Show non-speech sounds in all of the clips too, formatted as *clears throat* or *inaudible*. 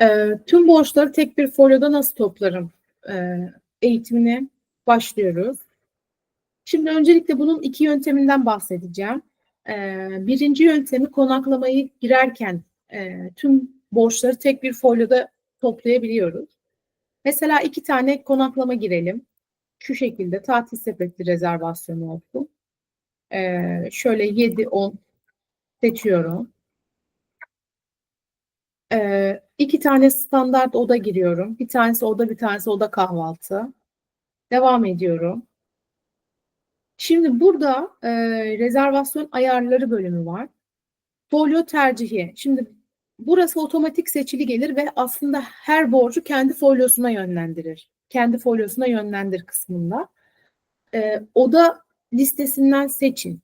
Ee, tüm borçları tek bir folyoda nasıl toplarım ee, eğitimine başlıyoruz. Şimdi öncelikle bunun iki yönteminden bahsedeceğim. Ee, birinci yöntemi konaklamayı girerken e, tüm borçları tek bir folyoda toplayabiliyoruz. Mesela iki tane konaklama girelim. Şu şekilde tatil sepeti rezervasyonu olsun. Ee, şöyle 7-10 seçiyorum. Ee, iki tane standart oda giriyorum. Bir tanesi oda, bir tanesi oda kahvaltı. Devam ediyorum. Şimdi burada e, rezervasyon ayarları bölümü var. Folyo tercihi. Şimdi burası otomatik seçili gelir ve aslında her borcu kendi folyosuna yönlendirir. Kendi folyosuna yönlendir kısmında. E, oda listesinden seçin.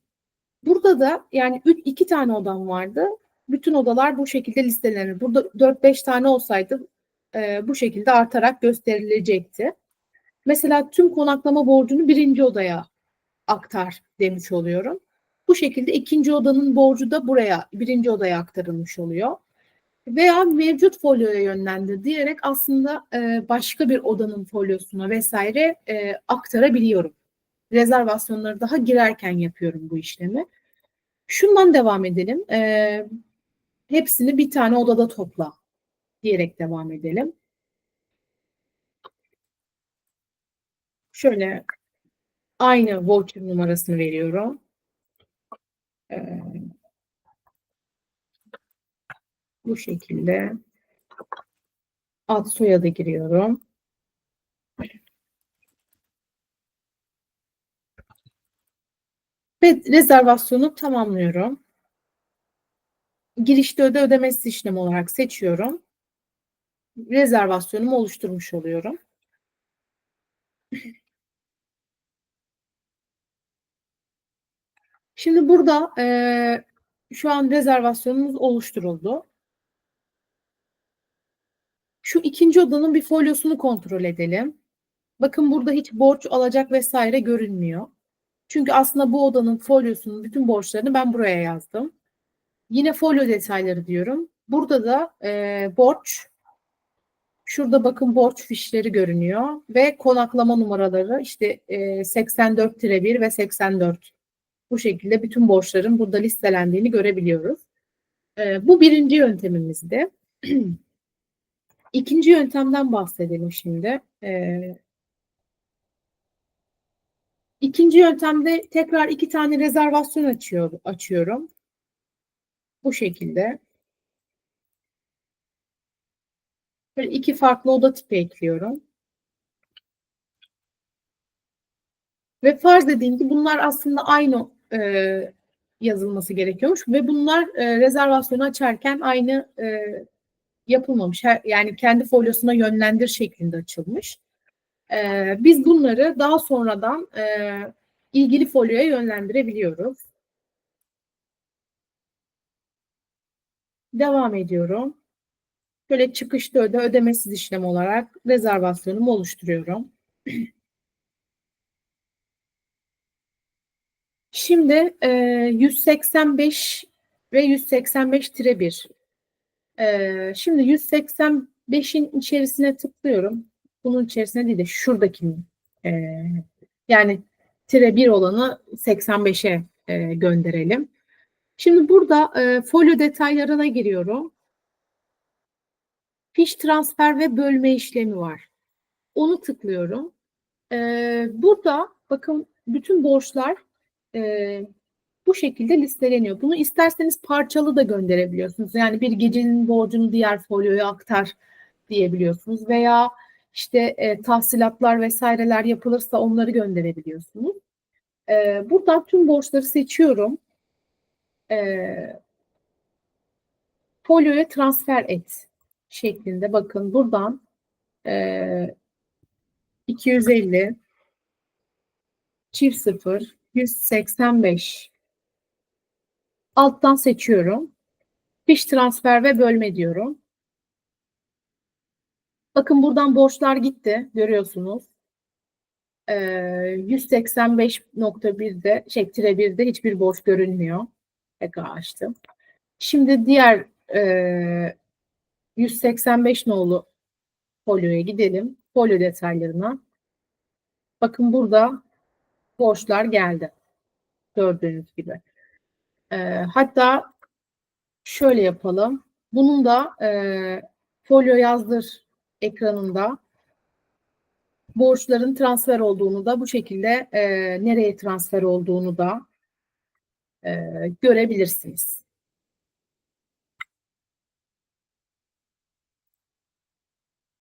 Burada da yani üç, iki tane odam vardı. Bütün odalar bu şekilde listelenir. Burada 4-5 tane olsaydı e, bu şekilde artarak gösterilecekti. Mesela tüm konaklama borcunu birinci odaya aktar demiş oluyorum. Bu şekilde ikinci odanın borcu da buraya, birinci odaya aktarılmış oluyor. Veya mevcut folyoya yönlendir diyerek aslında e, başka bir odanın folyosuna vesaire e, aktarabiliyorum. Rezervasyonları daha girerken yapıyorum bu işlemi. Şundan devam edelim. E, hepsini bir tane odada topla diyerek devam edelim. Şöyle aynı voucher numarasını veriyorum. Ee, bu şekilde ad soyadı giriyorum. Ve rezervasyonu tamamlıyorum. Girişte öde ödemesi işlemi olarak seçiyorum. Rezervasyonumu oluşturmuş oluyorum. Şimdi burada e, şu an rezervasyonumuz oluşturuldu. Şu ikinci odanın bir folyosunu kontrol edelim. Bakın burada hiç borç alacak vesaire görünmüyor. Çünkü aslında bu odanın folyosunun bütün borçlarını ben buraya yazdım. Yine folyo detayları diyorum. Burada da e, borç, şurada bakın borç fişleri görünüyor ve konaklama numaraları işte e, 84-1 ve 84. Bu şekilde bütün borçların burada listelendiğini görebiliyoruz. E, bu birinci yöntemimizdi. *clears throat* İkinci yöntemden bahsedelim şimdi. E, ikinci yöntemde tekrar iki tane rezervasyon açıyor, açıyorum. Bu şekilde. Böyle iki farklı oda tipi ekliyorum. Ve farz edin ki bunlar aslında aynı e, yazılması gerekiyormuş ve bunlar e, rezervasyonu açarken aynı e, yapılmamış. Her, yani kendi folyosuna yönlendir şeklinde açılmış. E, biz bunları daha sonradan e, ilgili folyoya yönlendirebiliyoruz. Devam ediyorum. Şöyle çıkışta öde ödemesiz işlem olarak rezervasyonumu oluşturuyorum. *clears throat* Şimdi e, 185 ve 185-1. E, şimdi 185'in içerisine tıklıyorum. Bunun içerisine değil de şuradakinin e, yani tire 1 olanı 85'e e, gönderelim. Şimdi burada e, folyo detaylarına giriyorum. Fiş transfer ve bölme işlemi var. Onu tıklıyorum. E, burada bakın bütün borçlar e, bu şekilde listeleniyor. Bunu isterseniz parçalı da gönderebiliyorsunuz. Yani bir gecenin borcunu diğer folyoya aktar diyebiliyorsunuz veya işte e, tahsilatlar vesaireler yapılırsa onları gönderebiliyorsunuz. E, buradan tüm borçları seçiyorum. E, folyoya transfer et şeklinde bakın buradan e, 250 çift sıfır 185. Alttan seçiyorum. Fiş transfer ve bölme diyorum. Bakın buradan borçlar gitti. Görüyorsunuz. Ee, 185.1'de şey tire 1'de hiçbir borç görünmüyor. Tekrar açtım. Şimdi diğer e, 185 nolu folyoya gidelim. Folyo detaylarına. Bakın burada borçlar geldi. Gördüğünüz gibi. Ee, hatta şöyle yapalım. Bunun da e, folyo yazdır ekranında borçların transfer olduğunu da bu şekilde e, nereye transfer olduğunu da görebilirsiniz.